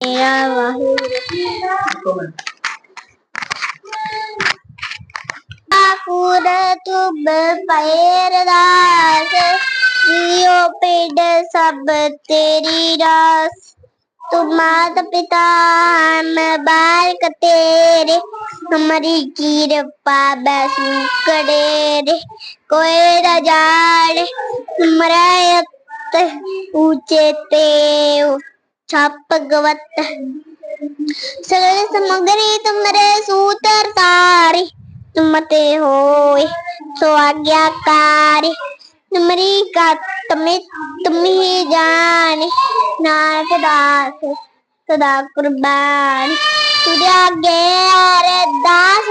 मेरा पैरदास जियो सब तेरी रास तुम माता पिता हम बालक तेरे हमारी कीर बसु करे रे कोई रजाड़ हमारा ऊँचे ते ਤੇ ਛਪ ਗਵਤ ਸਗਲ ਸਮਗਰੀ ਤੁਮਰੇ ਸੂਤਰ ਤਾਰੀ ਤੁਮ ਤੇ ਹੋਏ ਸੋ ਆਗਿਆਕਾਰੀ। ਤੁਮਰੀ ਕਾ ਤਮੇ ਤੁਮ ਹੀ ਜਾਣੇ, ਨਾਨਕ ਦਾਸ ਸਦਾ ਕੁਰਬਾਨ। ਤੁਝੇ ਅੱਗੇ ਅਰਦਾਸ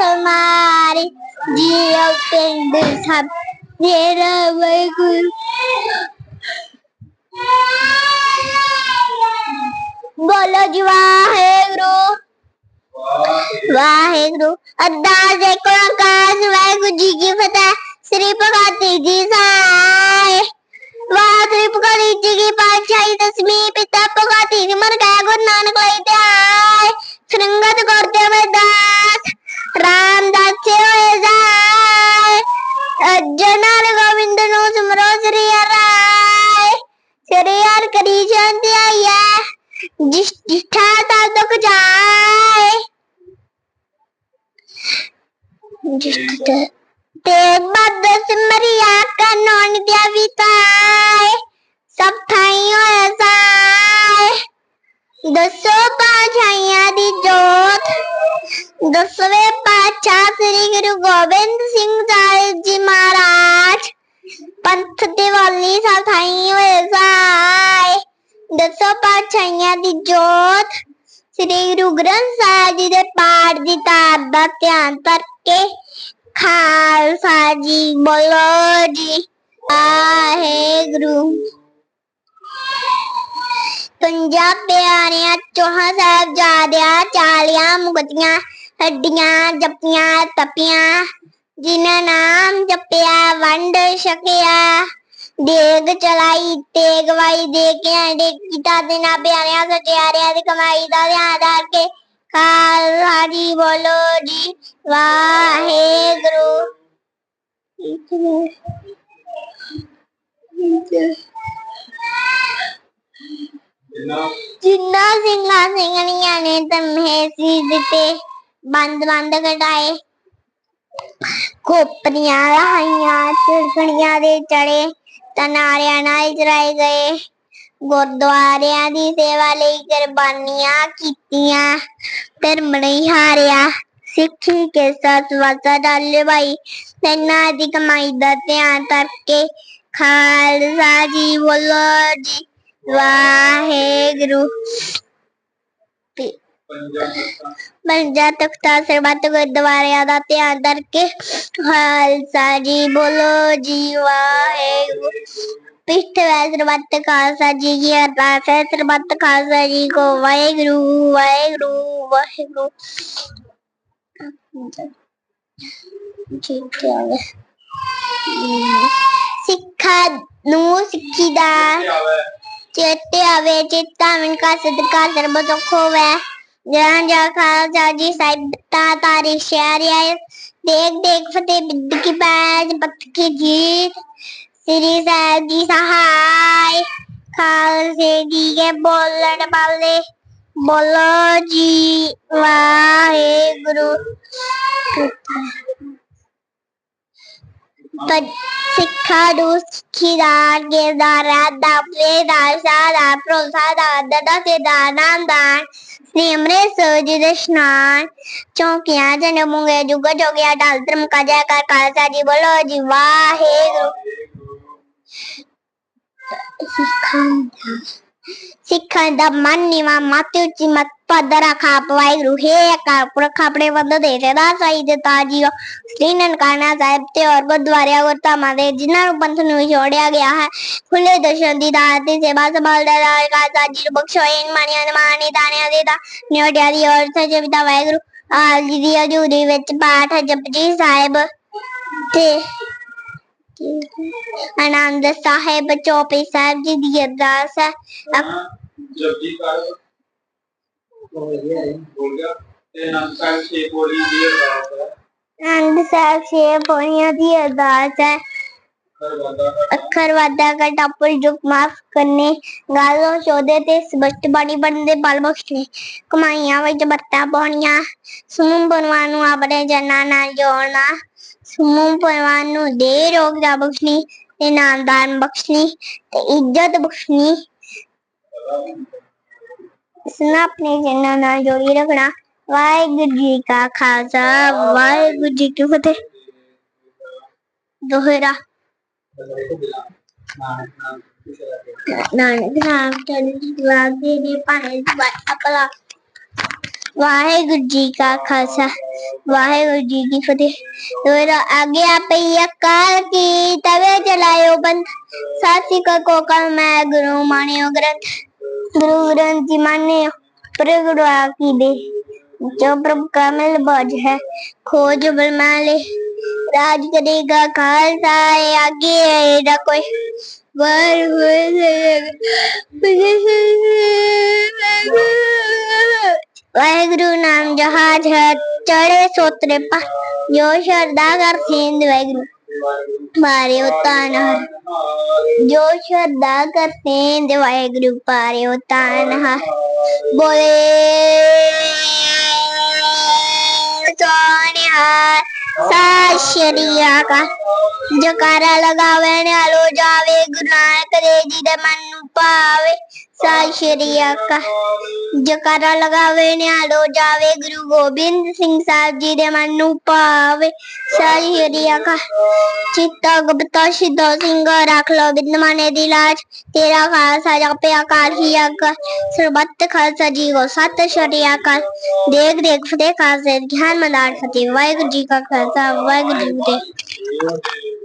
बोलो जी वाहे गुरु वाहे। गुरु अदास एको आकाश वाहे गुरु तेग बहादुर सिमरिया का नौन दिया बिताए सब थाइयों ऐसाए दसो पाछाइया दी जोत। दसवें पातशाह श्री गुरु गोविंद सिंह साहिब जी महाराज। पंथ दिवाली साथाइयों ऐसाए दसो पाछाइया दी जोत। श्री गुरु ग्रंथ साहिब जी दे पाठ दी ताब ध्यान पर ਤਾਰ ਖਾਲਸਾ ਜੀ ਬੋਲੋ ਜੀ ਵਾਹਿਗੁਰੂ ਪੰਜਾਬ ਪਿਆਰਿਆਂ ਚੋਹਾਂ ਸਾਹਿਬ ਜਾਦਿਆ ਚਾਲੀਆਂ ਮੁਕਤੀਆਂ, ਹੱਡੀਆਂ ਜੱਪੀਆਂ ਤਪੀਆਂ, ਜਿਨ੍ਹਾਂ ਨਾਮ ਜਪਿਆ ਵੰਡ ਛਕਿਆ। ਦੇਗ ਚਲਾਈ, ਤੇਗ ਵਾਈ ਦੇ ਕੇ ਆਂਡੇ ਕੀਤਾ ਦੇ ਨਾ ਪਿਆਰਿਆਂ ਸਚਿਆਰਿਆਂ ਦੀ ਕਮਾਈ ਦਾ ਧਿਆਨ ਰੱਖ ਕੇ ਖਾਲਸਾ ਜੀ ਬੋਲੋ ਜੀ ਵਾਹਿਗੁਰੂ। ਜਿੰਨਾ ਸਿੰਘਾਂ ਸਿੰਘਣੀਆਂ ਨੇ ਤਮੇ ਸੀ ਦਿੱਤੇ ਬੰਦ ਬੰਦ ਕਟਾਏ ਕੋਪਰੀਆਂ ਲਾਈਆਂ, ਚਿੜਕਣੀਆਂ ਦੇ ਚੜੇ, ਤਨਾਰਿਆਂ ਨਾਲ ਚਰਾਏ ਗਏ, ਗੁਰਦੁਆਰਿਆਂ ਦੀ ਸੇਵਾ ਲਈ ਕੁਰਬਾਨੀਆਂ ਕੀਤੀਆਂ, ਧਰਮ ਨਹੀਂ ਹਾਰਿਆ। शिक्षी के साथ वाचा डालले बाई त्यांना अधिक माहिती त्यातर्फे खालसा जीवोलॉजी वाहेगुरु पंजा तख्ता सर्वत गुरुद्वार याद आते हैं अंदर के खालसा जी बोलो जी, वाहे वाहेगुरु पृष्ठ सर्वत खालसा जी की अरदास है सर्वत खालसा जी को, वाहे गुरु वाहे गुरु वाहे गुरु। ਠੀਕ ਹੈ ਸਿੱਖਾਂ ਨੂੰ ਸਿੱਖੀ ਦਾ ਚੇਤੇ ਆਵੇ ਚੇਤਾ ਮਨ ਕਾ ਸਦਕਾ ਸਰਬ ਦੁੱਖ ਹੋਵੇ ਜਾਨ ਜਾ ਖਾਲਸਾ ਜੀ ਸਾਹਿਬ ਤਾ ਤਾਰੀ ਸ਼ਹਿਰਿਆ ਦੇਖ ਦੇਖ ਫਤਿਹ ਬਿੱਦ ਕੀ ਪੈਜ ਪਤ ਕੀ ਜੀਤ, ਸ੍ਰੀ ਸਾਹਿਬ ਜੀ ਸਹਾਇ ਖਾਲਸੇ ਜੀ ਕੇ ਬੋਲਣ ਵਾਲੇ। ਬੋਲੋ ਜੀ ਵਾਹਿਗੁਰੂ ਪਰ ਸਿੱਖਾਂ ਨੂੰ ਸਿੱਖੀ ਦਾ ਗੇਦਾਰਾ ਦਾ ਪਲੇਦਾਰ ਸਾਦਾ ਭਰੋਸਾ ਦਾ ਦਦਾ ਤੇ ਦਾ ਨਾਮਦਾਨ ਸ੍ਰੀ ਅੰਮ੍ਰਿਤਸਰ ਜੀ ਦੇ ਇਸ਼ਨਾਨ ਚੌਂਕੀਆਂ ਜਨ ਮੁੰਗੇ ਜੁਗ ਜੋਗਿਆ ਡਾਲ ਧਰਮ ਕਾ ਜੈ ਕਰ ਖਾਲਸਾ ਜੀ ਬੋਲੋ ਜੀ ਵਾਹਿਗੁਰੂ ਸਿੱਖਾਂ ਦਾ ਸਿੱਖਾਂ ਦਾ ਮਨ ਨਿਵਾ ਮਾਤੇ ਉੱਚੀ ਮਤ ਪਦਰਾ ਖਾਪ ਵਾਹਿਗੁਰੂ, ਹੈ ਅਕਾਲ ਪੁਰਖ, ਆਪਣੇ ਵੱਧ ਦੇ ਸਦਾ ਸਾਈ ਦੇ ਤਾਜੀ ਸ੍ਰੀ ਨਨਕਾਣਾ ਸਾਹਿਬ ਤੇ ਔਰ ਗੁਰਦੁਆਰਿਆਂ ਔਰ ਧਾਮਾਂ ਦੇ, ਜਿਨ੍ਹਾਂ ਨੂੰ ਪੰਥ ਨੂੰ ਛੋੜਿਆ ਗਿਆ ਹੈ, ਖੁੱਲੇ ਦਰਸ਼ਨ ਦੀ ਦਾਤ ਦੀ ਸੇਵਾ ਸੰਭਾਲ ਦਾ ਰਾਜ ਸਾਜੀ ਨੂੰ ਬਖਸ਼ੋ ਇਨ ਮਾਨੀ ਦਾਣਿਆਂ ਦੇ ਦਾ, ਨਿਉੜਿਆ ਦੀ ਔਰ ਸਜਿਵਤਾ ਵਾਹਿਗੁਰੂ, ਆਲ ਜੀ ਦੀ ਹਜ਼ੂਰੀ ਵਿੱਚ ਪਾਠ ਜਪਜੀ ਸਾਹਿਬ ਤੇ ਆਨੰਦ ਸਾਹਿਬ ਚੌਪਈ ਸਾਹਿਬ ਜੀ ਦੀ ਅਰਦਾਸ ਹੈ। ਜਪਜੀ ਕਰ ਬੋਲ ਗਿਆ। ਤੇ ਨਾਮ ਸਾਹਿਬ ਛੇ ਬੋਲੀ ਦੀ ਅਰਦਾਸ ਹੈ। ਆਨੰਦ ਸਾਹਿਬ ਛੇ ਪੌੜੀਆਂ ਦੀ ਅਰਦਾਸ ਹੈ। ਹਰ ਵਾਦਾ ਅੱਖਰ ਵਾਦਾ का टप्पल जुग माफ करने गालों चौदे ते ਸਪਸ਼ਟ ਬਾਣੀ ਬਣਨ ਦੇ ਬਲ ਬਖਸ਼ੇ ਕਮਾਈਆਂ ਵਿੱਚ ਬੱਤਾ ਪਾਉਣੀਆਂ ਸਮੂਹ ਪਰਵਾਨ ਨੂੰ ਆਪਣੇ ਜਨਾਂ ਨਾਲ ਜੋੜਨਾ ਸਮੂਹ ਪਰਵਾਨ ਨੂੰ ਦੇ ਰੋਗ ਦਾ ਬਖਸ਼ਣੀ ਤੇ ਨਾਮਦਾਨ ਬਖਸ਼ਣੀ ਤੇ ਇੱਜ਼ਤ ਬਖਸ਼ਣੀ ਇਸਨਾ ਆਪਣੇ ਜਨਾਂ ਨਾਲ ਜੋੜੀ ਰੱਖਣਾ ਵਾਹਿਗੁਰੂ ਜੀ ਕਾ ਖਾਲਸਾ ਵਾਹਿਗੁਰੂ ਜੀ ਕੀ ਫਤਿਹ ਦੋਹਰਾ वाहेगुरु जी का खालसा। वाहेगुरु जी की फतेह। तो आगे आप अकाल की तवे चलायो बंद। साथी का कोका मैं गुरु मानियो ग्रंथ गुरु ग्रंथ जी मानियो प्रगुरु आकी दे जो प्रभु का मिल बोझ है। खोज बल माले राज करेगा खालसा है आगे है ना कोई वर वाहेगुरु नाम जहाज़ है, चढ़े सोत्रे पा जो श्रद्धा कर सिंध वाहेगुरु मारे होता हर जो श्रद्धा कर सिंध वाहेगुरु पारे होता हर बोले, सोने हार ਸਤਿ ਸ਼੍ਰੀ ਅਕਾਲ। ਜਕਾਰਾ ਲਗਾਵੇ ਨਾਲੋ ਜਾਵੇ ਗੁਰੂ ਨਾਨਕ ਦੇਵ ਜੀ ਦੇ ਮਨ ਨੂੰ ਭਾਵੇ। ਸਤਿ ਸ਼੍ਰੀ ਅਕਾਲ। ਜਕਾਰਾ ਲਗਾਵੇ ਨਾਲੋ ਜਾਵੇ, ਗੁਰੂ ਗੋਬਿੰਦ ਸਿੰਘ ਸਾਹਿਬ ਜੀ ਦੇ ਮਨ ਨੂੰ ਪਾਵੇ ਸਤਿ ਸ਼੍ਰੀ ਅਕਾਲ। ਚਿੱਤਾ ਗੁਪਤਾ ਸਿੱਧਾ ਸਿੰਘ, ਰੱਖ ਲੋ ਬਿੰਦਮਾਨੇ ਦੀ ਲਾਜ। ਤੇਰਾ ਖਾਲਸਾ ਜਪੇ ਅਕਾਲ ਹੀ ਅਕਾਲ ਸਰਬੱਤ ਖਾਲਸਾ ਜੀ ਕੋ ਸਤਿ ਸ਼੍ਰੀ ਅਕਾਲ। ਦੇਖ ਦੇਖ, ਫਤਿਹ ਖਾਲਸੇ ਗਿਆਨ ਮਦਾਨ ਫਤਿਹ। ਵਾਹਿਗੁਰੂ ਜੀ ਕਾ ਖਾਲਸਾ, ਵਾਹਿਗੁਰੂ ਜੀ ਕੀ ਫਤਿਹ।